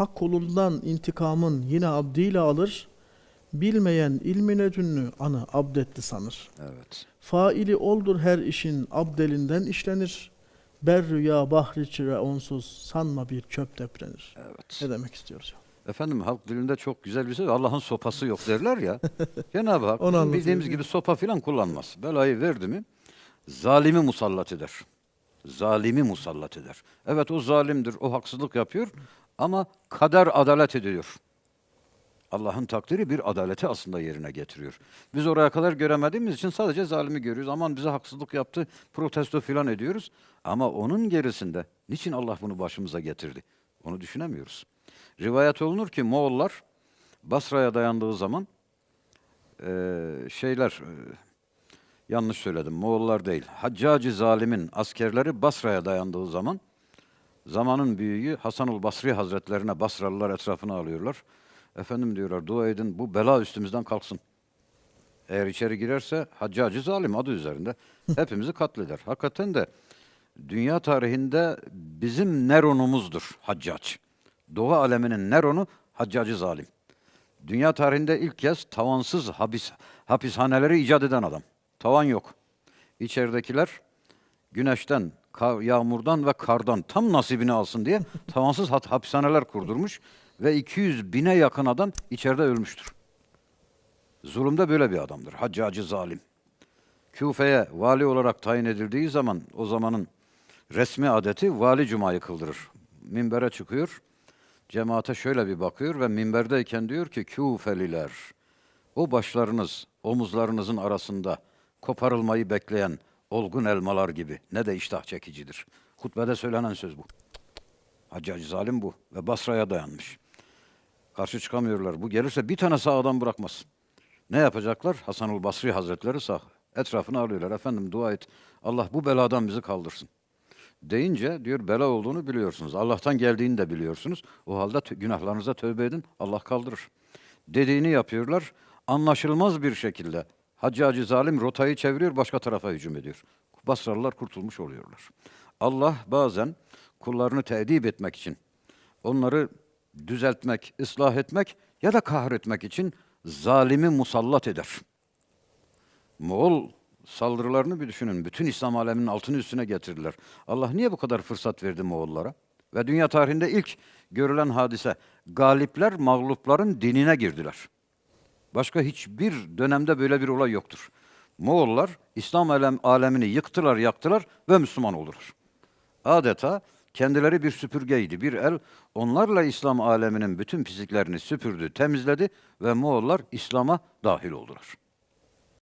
hak kulundan intikamın yine abdiyle alır. Bilmeyen ilmine dünlü anı abdetti sanır. Evet. Faili oldur her işin abdelinden işlenir. Berrü ya bahri çire onsuz sanma bir çöp deprenir. Evet. Ne demek istiyoruz? Efendim halk dilinde çok güzel bir söz. Allah'ın sopası yok derler ya. Cenab-ı Hak Onu bildiğimiz gibi sopa filan kullanmaz. Belayı verdi mi zalimi musallat eder. Zalimi musallat eder. Evet o zalimdir, o haksızlık yapıyor ama kader adalet ediyor. Allah'ın takdiri bir adaleti aslında yerine getiriyor. Biz oraya kadar göremediğimiz için sadece zalimi görüyoruz. Aman bize haksızlık yaptı, protesto filan ediyoruz. Ama onun gerisinde niçin Allah bunu başımıza getirdi? Onu düşünemiyoruz. Rivayet olunur ki Moğollar Basra'ya dayandığı zaman eee, şeyler eee, yanlış söyledim. Moğollar değil. Haccacı zalimin askerleri Basra'ya dayandığı zaman zamanın büyüğü Hasanul Basri Hazretlerine Basralılar etrafına alıyorlar. Efendim diyorlar dua edin bu bela üstümüzden kalksın. Eğer içeri girerse Haccacı zalim adı üzerinde hepimizi katleder. Hakikaten de dünya tarihinde bizim Neron'umuzdur Haccac. Doğu aleminin Neron'u Haccacı zalim. Dünya tarihinde ilk kez tavansız hapis, hapishaneleri icat eden adam. Tavan yok. İçeridekiler güneşten, yağmurdan ve kardan tam nasibini alsın diye tavansız hat- hapishaneler kurdurmuş ve 200 bine yakın adam içeride ölmüştür. Zulümde böyle bir adamdır. Haccacı zalim. Küfe'ye vali olarak tayin edildiği zaman o zamanın resmi adeti vali cumayı kıldırır. Minbere çıkıyor. Cemaate şöyle bir bakıyor ve minberdeyken diyor ki Küfeliler o başlarınız omuzlarınızın arasında koparılmayı bekleyen olgun elmalar gibi ne de iştah çekicidir. Hutbede söylenen söz bu. Haccacı zalim bu ve Basra'ya dayanmış. Karşı çıkamıyorlar. Bu gelirse bir tane sağ adam bırakmaz. Ne yapacaklar? Hasanul Basri Hazretleri sağ. Etrafına alıyorlar. Efendim dua et. Allah bu beladan bizi kaldırsın. Deyince diyor bela olduğunu biliyorsunuz. Allah'tan geldiğini de biliyorsunuz. O halde günahlarınıza tövbe edin. Allah kaldırır. Dediğini yapıyorlar. Anlaşılmaz bir şekilde Haccacı zalim rotayı çeviriyor, başka tarafa hücum ediyor. Basralılar kurtulmuş oluyorlar. Allah bazen kullarını teedip etmek için, onları düzeltmek, ıslah etmek ya da kahretmek için zalimi musallat eder. Moğol saldırılarını bir düşünün. Bütün İslam aleminin altını üstüne getirdiler. Allah niye bu kadar fırsat verdi Moğollara? Ve dünya tarihinde ilk görülen hadise galipler mağlupların dinine girdiler. Başka hiçbir dönemde böyle bir olay yoktur. Moğollar İslam alem, alemini yıktılar, yaktılar ve Müslüman oldular. Adeta kendileri bir süpürgeydi, bir el. Onlarla İslam aleminin bütün pisliklerini süpürdü, temizledi ve Moğollar İslam'a dahil oldular.